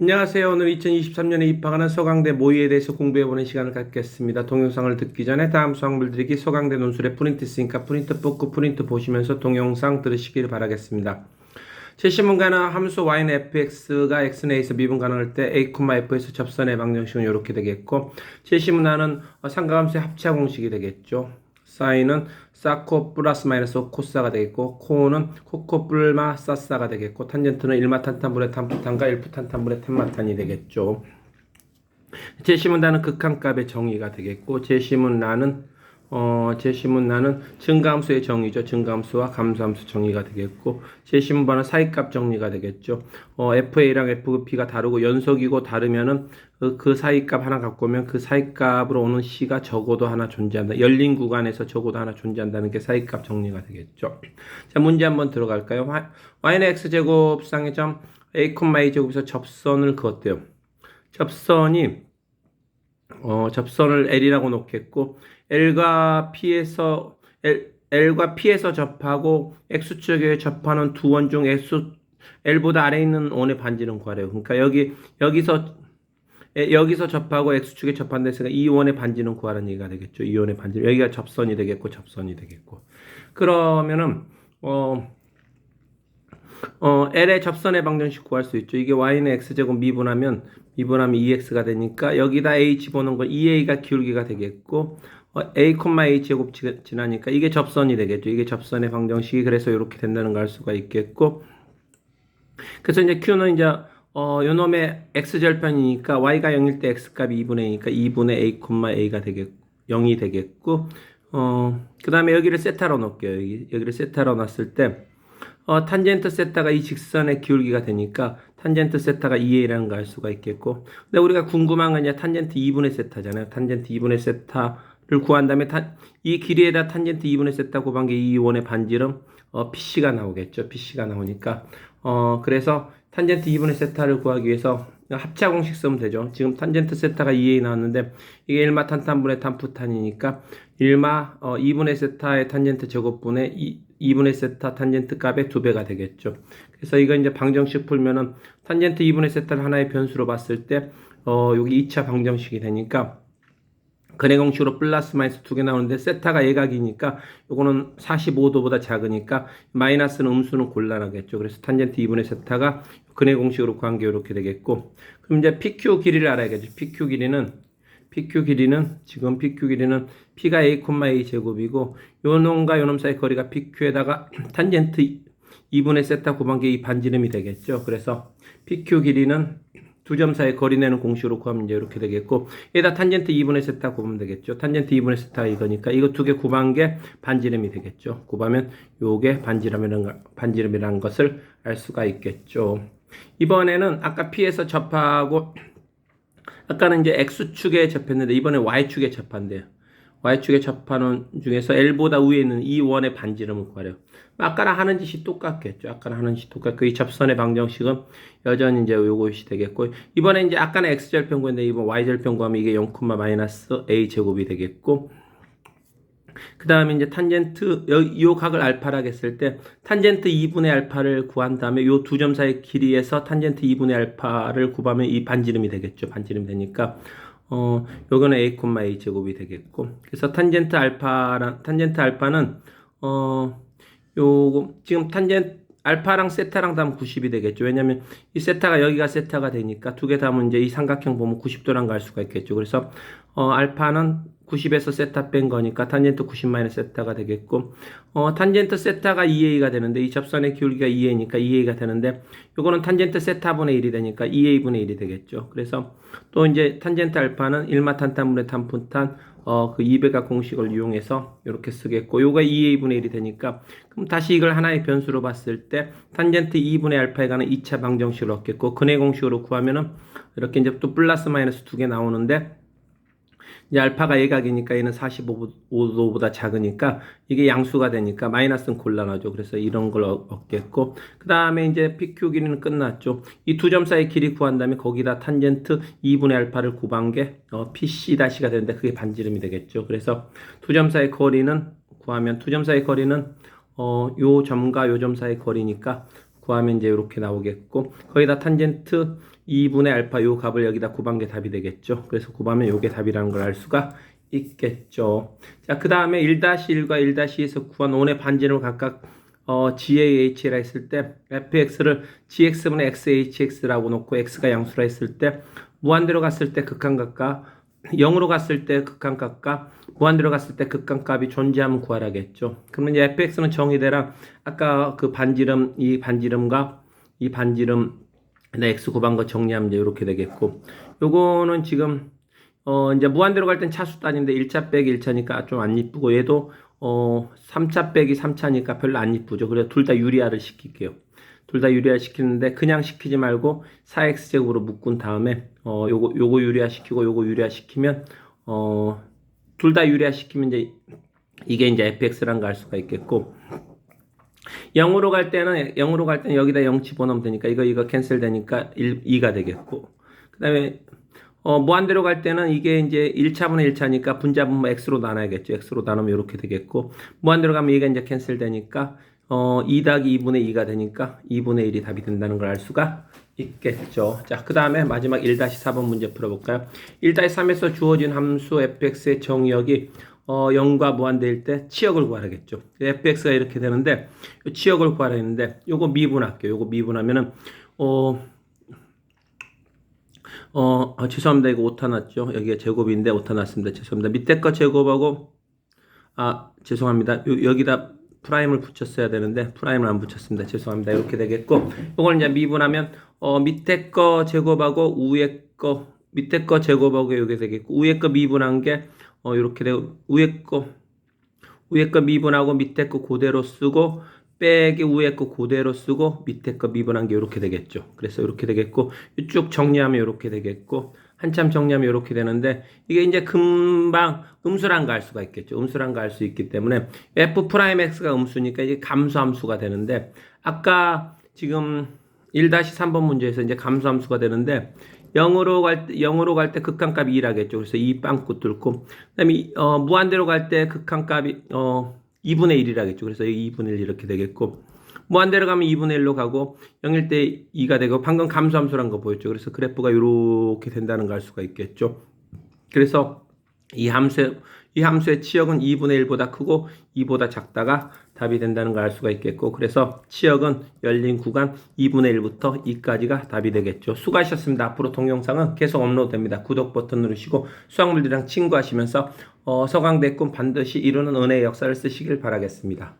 안녕하세요. 오늘 2023년에 입학하는 서강대 모의에 대해서 공부해보는 시간을 갖겠습니다. 동영상을 듣기 전에 다음 수학물 들이기 서강대 논술에 프린트 있으니까 프린트 뽑고 프린트 보시면서 동영상 들으시길 바라겠습니다. 제시문가는 함수 y는 fx가 x는 a에서 미분 가능할 때 a, f에서 접선의 방정식은 이렇게 되겠고 제시문화는 삼각함수의 합차 공식이 되겠죠. 사인은 사코 플러스 마이너스 코사가 되겠고 코는 코코 뿔마 사사가 되겠고 탄젠트는 일마탄탄분의 탄푸탄과 일푸탄탄분의 탄마탄이 되겠죠. 제시문단은 극한값의 정의가 되겠고 제시문란은 어, 제시문란은 증가함수의 정의죠. 증가함수와 감소함수 정의가 되겠고 제시문 반은 사이값 정리가 되겠죠. 어, FA랑 FP가 다르고 연속이고 다르면은 그, 그 사이값 하나 갖고 오면 그 사이값으로 오는 C가 적어도 하나 존재한다. 열린 구간에서 적어도 하나 존재한다는 게 사이값 정리가 되겠죠. 자, 문제 한번 들어갈까요? y는 x제곱상의 점 a, a 제곱에서 접선을 그었대요. 접선이 어, 접선을 L이라고 놓겠고 L과 P에서 L, L과 P에서 접하고 X축에 접하는 두 원 중 X L보다 아래 있는 원의 반지는 구하래요. 그러니까 여기 여기서 에, 여기서 접하고 X축에 접한 데서 이 원의 반지는 구하라는 얘기가 되겠죠. 이 원의 반지. 여기가 접선이 되겠고 접선이 되겠고. 그러면은 어 어, L의 접선의 방정식 구할 수 있죠. 이게 y는 x제곱 미분하면 미분하면 2x가 되니까 여기다 a 집어넣은 거 2a가 기울기가 되겠고 어, a, a 제곱 지- 지나니까 이게 접선이 되겠죠. 이게 접선의 방정식이 그래서 이렇게 된다는 걸 알 수가 있겠고 그래서 이제 q는 이제 어, 요놈의 x절편이니까 y가 0일 때 x값이 2분의 2니까 2분의 a, a가 되겠 0이 되겠고 어, 그 다음에 여기를 세타로 놓을게요. 여기, 여기를 세타로 놨을 때 어, 탄젠트 세타가 이 직선의 기울기가 되니까 탄젠트 세타가 2a라는 걸 알 수가 있겠고 근데 우리가 궁금한 건 이제 탄젠트 2분의 세타잖아요. 탄젠트 2분의 세타를 구한 다음에 탄, 이 길이에다 탄젠트 2분의 세타 곱한 게이 원의 반지름 어, PC가 나오겠죠. PC가 나오니까 어, 그래서 탄젠트 2분의 세타를 구하기 위해서 합차 공식 쓰면 되죠. 지금 탄젠트 세타가 2a 나왔는데 이게 1마 탄탄분의 탄푸탄이니까 1마 어, 2분의 세타의 탄젠트 제곱분의 2, 2분의 세타 탄젠트 값의 두 배가 되겠죠. 그래서 이거 이제 방정식 풀면은 탄젠트 2분의 세타를 하나의 변수로 봤을 때 어, 여기 2차 방정식이 되니까 근해 공식으로 플러스 마이너스 두 개 나오는데 세타가 예각이니까 요거는 45도보다 작으니까 마이너스는 음수는 곤란하겠죠. 그래서 탄젠트 2분의 세타가 근해 공식으로 구한 게 이렇게 되겠고 그럼 이제 PQ 길이를 알아야겠죠. PQ 길이는 PQ 길이는 지금 PQ 길이는 P가 A, A 제곱이고 요 놈과 요놈 사이 거리가 PQ에다가 탄젠트 2분의 세타 곱한 게 이 반지름이 되겠죠. 그래서 PQ 길이는 두 점 사이 거리 내는 공식으로 구하면 이제 이렇게 되겠고 얘다 탄젠트 2분의 세타 곱하면 되겠죠. 탄젠트 2분의 세타 이거니까 이거 두 개 곱한 게 반지름이 되겠죠. 곱하면 요게 반지름이라는, 반지름이라는 것을 알 수가 있겠죠. 이번에는 아까 P에서 접하고 아까는 이제 X축에 접했는데 이번에 Y축에 접한대요. Y축에 접하는 중에서 L보다 위에 있는 이 원의 반지름을 구하래요. 아까랑 하는 짓이 똑같겠죠. 아까랑 하는 짓이 똑같고 이 접선의 방정식은 여전히 이제 요것이 되겠고 이번에 이제 아까는 X절편 구했는데 이번 Y절편 구하면 이게 0, 마이너스 A 제곱이 되겠고 그 다음에 이제 탄젠트 요, 요 각을 알파라고 했을 때 탄젠트 2분의 알파를 구한 다음에 요 두 점 사이 길이에서 탄젠트 2분의 알파를 구하면 이 반지름이 되겠죠. 반지름 되니까 어 요거는 a, a 제곱이 되겠고 그래서 탄젠트 알파랑 탄젠트 알파는 어 요거 지금 탄젠트 알파랑 세타랑 다음 90이 되겠죠. 왜냐면 이 세타가 여기가 세타가 되니까 두개 다음은 이제 이 삼각형 보면 90도란 걸알 수가 있겠죠. 그래서 어 알파는 90에서 세타 뺀 거니까 탄젠트 90 마이너스 세타가 되겠고 어 탄젠트 세타가 2a가 되는데 이 접선의 기울기가 2a니까 2a가 되는데 요거는 탄젠트 세타분의 1이 되니까 2a분의 1이 되겠죠. 그래서 또 이제 탄젠트 알파는 1마 탄탄분의 탄푼탄 어, 그 2배각 공식을 이용해서 이렇게 쓰겠고, 요가 2a분의 1이 되니까, 그럼 다시 이걸 하나의 변수로 봤을 때, 탄젠트 2분의 알파에 관한 2차 방정식을 얻겠고, 근해 공식으로 구하면은, 이렇게 이제 또 플러스 마이너스 두 개 나오는데, 이제 알파가 예각이니까 얘는 45도보다 작으니까 이게 양수가 되니까 마이너스는 곤란하죠. 그래서 이런 걸 얻- 얻겠고 그 다음에 이제 PQ 길이는 끝났죠. 이 두 점 사이 길이 구한 다음에 거기다 탄젠트 2분의 알파를 곱한 게 어, PC-가 되는데 그게 반지름이 되겠죠. 그래서 두 점 사이 거리는 구하면 두 점 사이 거리는 어, 요 점과 요 점 사이 거리니까 구하면 이제 이렇게 나오겠고 거기다 탄젠트 2분의 알파 요 값을 여기다 곱한 게 답이 되겠죠. 그래서 곱하면 요게 답이라는 걸 알 수가 있겠죠. 자, 그 다음에 1-1과 1-2에서 구한 5의 반지름을 각각 어, GAH라 했을 때 fx를 gx분의 xhx라고 놓고 x가 양수라 했을 때 무한대로 갔을 때 극한값과 0으로 갔을 때 극한값과 무한대로 갔을 때 극한값이 존재하면 구하라겠죠. 그러면 이제 fx는 정의대랑 아까 그 반지름 이 반지름과 이 반지름 네, x 곱한 거 정리하면 이제 이렇게 되겠고 요거는 지금 어 이제 무한대로 갈 땐 차수 단인데 1차 빼기 1차니까 좀 안 이쁘고 얘도 어 3차 빼기 3차니까 별로 안 이쁘죠. 그래서 둘 다 유리화를 시킬게요. 둘 다 유리화 시키는데 그냥 시키지 말고 4x제곱으로 묶은 다음에 어 요거 요거 유리화 시키고 요거 유리화 시키면 어 둘 다 유리화 시키면 이제 이게 이제 거알 수가 있겠고 0으로 갈 때는 0으로 갈 때는 여기다 0 집어넣으면 되니까 이거 이거 캔슬 되니까 1, 2가 되겠고 그다음에 어, 무한대로 갈 때는 이게 이제 1차분의 1차니까 분자분 뭐 x로 나눠야겠죠. x로 나누면 이렇게 되겠고 무한대로 가면 이게 이제 캔슬 되니까 어, 2 더하기 2분의 2가 되니까 2분의 1이 답이 된다는 걸 알 수가 있겠죠. 자, 그 다음에 마지막 1-4번 문제 풀어볼까요? 1-3에서 주어진 함수 fx의 정의역이 어, 0과 무한대일 때 치역을 구하라겠죠. fx가 이렇게 되는데 이 치역을 구하라 했는데 요거 미분할게요. 요거 미분하면은 어, 어, 아, 죄송합니다. 이거 오타 났죠? 여기가 제곱인데 오타 났습니다. 죄송합니다. 밑에 거 제곱하고 아, 죄송합니다. 요, 여기다 프라임을 붙였어야 되는데 프라임을 안 붙였습니다. 죄송합니다. 이렇게 되겠고 이걸 이제 미분하면 어, 밑에 거 제곱하고 위에 거 밑에 거 제곱하고 이게 되겠고 위에 거 미분한 게 어, 이렇게 되고 위에 거 위에 거 미분하고 밑에 거 그대로 쓰고 빼기 위에 거 그대로 쓰고 밑에 거 미분한 게 이렇게 되겠죠. 그래서 이렇게 되겠고 쭉 정리하면 이렇게 되겠고 한참 정리하면 이렇게 되는데 이게 이제 금방 거알 수가 있겠죠. 거알수 있기 때문에 f 프라임 x가 음수니까 이게 감수함수가 되는데 아까 지금 1-3번 문제에서 이제 감수함수가 되는데 0으로 갈 때, 0으로 갈 때 극한값이 2라겠죠. 그래서 2 빵꾸 뚫고. 그 다음에, 어, 무한대로 갈 때 극한값이, 어, 2분의 1이라겠죠. 그래서 여기 2분의 1 이렇게 되겠고. 무한대로 가면 2분의 1로 가고, 0일 때 2가 되고, 방금 감수함수란 거 보였죠. 그래서 그래프가 이렇게 된다는 걸 알 수가 있겠죠. 그래서 이 함수, 이 함수의 치역은 2분의 1보다 크고 2보다 작다가 답이 된다는 걸 알 수가 있겠고 그래서 치역은 열린 구간 2분의 1부터 2까지가 답이 되겠죠. 수고하셨습니다. 앞으로 동영상은 계속 업로드됩니다. 구독 버튼 누르시고 수학물들이랑 친구하시면서 어, 서강대 꿈 반드시 이루는 은혜의 역사를 쓰시길 바라겠습니다.